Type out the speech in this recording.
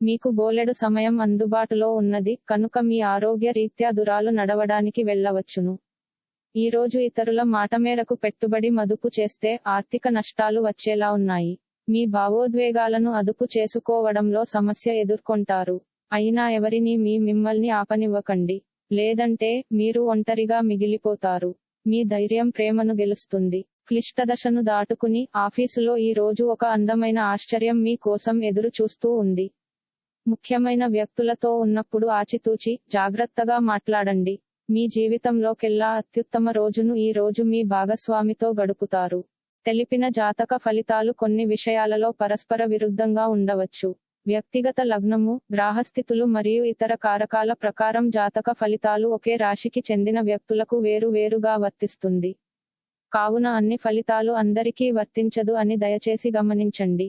మీకు బోలెడు సమయం అందుబాటులో ఉన్నది కనుక మీ ఆరోగ్య రీత్యా దురాలు నడవడానికి వెళ్ళవచ్చును. ఈ రోజు ఇతరుల మాట మేరకు పెట్టుబడి మదుపు చేస్తే ఆర్థిక నష్టాలు వచ్చేలా ఉన్నాయి. మీ భావోద్వేగాలను అదుపు చేసుకోవడంలో సమస్య ఎదుర్కొంటారు. అయినా ఎవరిని మీ మిమ్మల్ని ఆపనివ్వకండి. లేదంటే మీరు ఒంటరిగా మిగిలిపోతారు. మీ ధైర్యం ప్రేమను గెలుస్తుంది. క్లిష్టదశను దాటుకుని ఆఫీసులో ఈ రోజు ఒక అందమైన ఆశ్చర్యం మీ కోసం ఎదురు చూస్తూ ఉంది. ముఖ్యమైన వ్యక్తులతో ఉన్నప్పుడు ఆచితూచి జాగ్రత్తగా మాట్లాడండి. మీ జీవితంలోకెల్లా అత్యుత్తమ రోజును ఈ రోజు మీ భాగస్వామితో గడుపుతారు. తెలిపిన జాతక ఫలితాలు కొన్ని విషయాలలో పరస్పర విరుద్ధంగా ఉండవచ్చు. వ్యక్తిగత లగ్నము గ్రాహస్థితులు మరియు ఇతర కారకాల ప్రకారం జాతక ఫలితాలు ఒకే రాశికి చెందిన వ్యక్తులకు వేరు వేరుగా వర్తిస్తుంది. కావున అన్ని ఫలితాలు అందరికీ వర్తించదు అని దయచేసి గమనించండి.